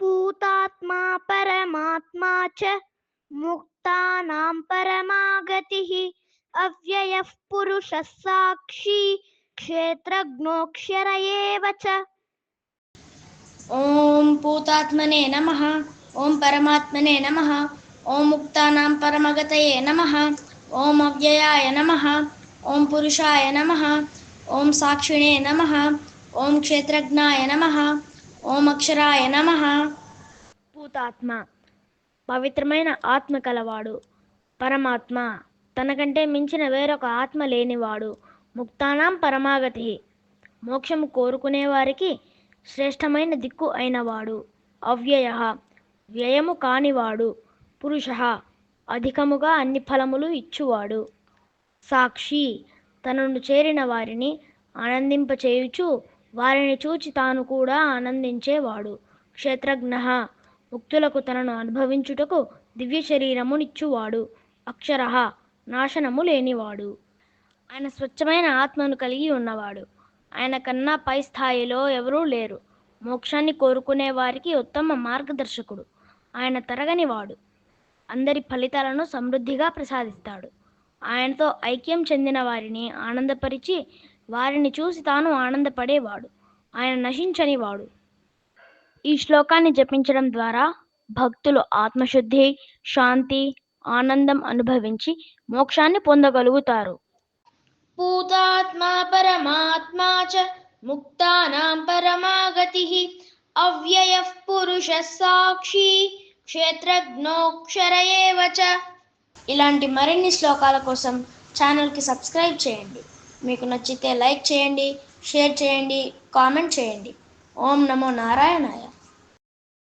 పూతాత్మా పరమాత్మా చ ముక్తానాం పరమాగతిః అవ్యయః పురుషः సాక్షి క్షేత్రజ్ఞోక్షర ఏవ చ ఓం పూతాత్మనే నమ ఓం పరమాత్మనే నమ ఓం ముక్తానాం పరమగతయే నమ ఓం అవ్యయాయ నమ ఓం పురుషాయ నమ ఓం సాక్షిణే నమ ఓం క్షేత్రజ్ఞాయ నమ ఓం అక్షరాయ నమ. పూతాత్మ పవిత్రమైన ఆత్మ కలవాడు. పరమాత్మ. తనకంటే మించిన వేరొక ఆత్మ లేనివాడు. ముక్తానాం పరమాగతి. మోక్షము కోరుకునే వారికి శ్రేష్టమైన దిక్కు అయినవాడు. అవ్యయ. వ్యయము కానివాడు. పురుష. అధికముగా అన్ని ఫలములు ఇచ్చువాడు. సాక్షి. తనను చేరిన వారిని ఆనందింపచేయుచు వారిని చూచి తాను కూడా ఆనందించేవాడు. క్షేత్రజ్ఞ ముక్తులకు తనను అనుభవించుటకు దివ్య శరీరమునిచ్చువాడు అక్షర నాశనము లేనివాడు. ఆయన స్వచ్ఛమైన ఆత్మను కలిగి ఉన్నవాడు. ఆయన కన్నా పై స్థాయిలో ఎవరూ లేరు. మోక్షాన్ని కోరుకునే వారికి ఉత్తమ మార్గదర్శకుడు. ఆయన తరగనివాడు. అందరి ఫలితాలను సమృద్ధిగా ప్రసాదిస్తాడు. ఆయనతో ఐక్యం చెందిన వారిని ఆనందపరిచి వారిని చూసి తాను ఆనందపడేవాడు. ఆయన నశించనివాడు. ఈ శ్లోకాన్ని జపించడం ద్వారా భక్తులు ఆత్మశుద్ధి శాంతి ఆనందం అనుభవించి మోక్షాన్ని పొందగలుగుతారు. పూతాత్మా పరమాత్మా చ ముక్తానాం పరమాగతి అవ్యయ పురుష సాక్షి క్షేత్రజ్ఞోక్షరయేవచ చ. ఇలాంటి మరిన్ని శ్లోకాల కోసం ఛానల్కి సబ్స్క్రైబ్ చేయండి. మీకు నచ్చితే లైక్ చేయండి షేర్ చేయండి కామెంట్ చేయండి. ఓం నమో నారాయణాయ.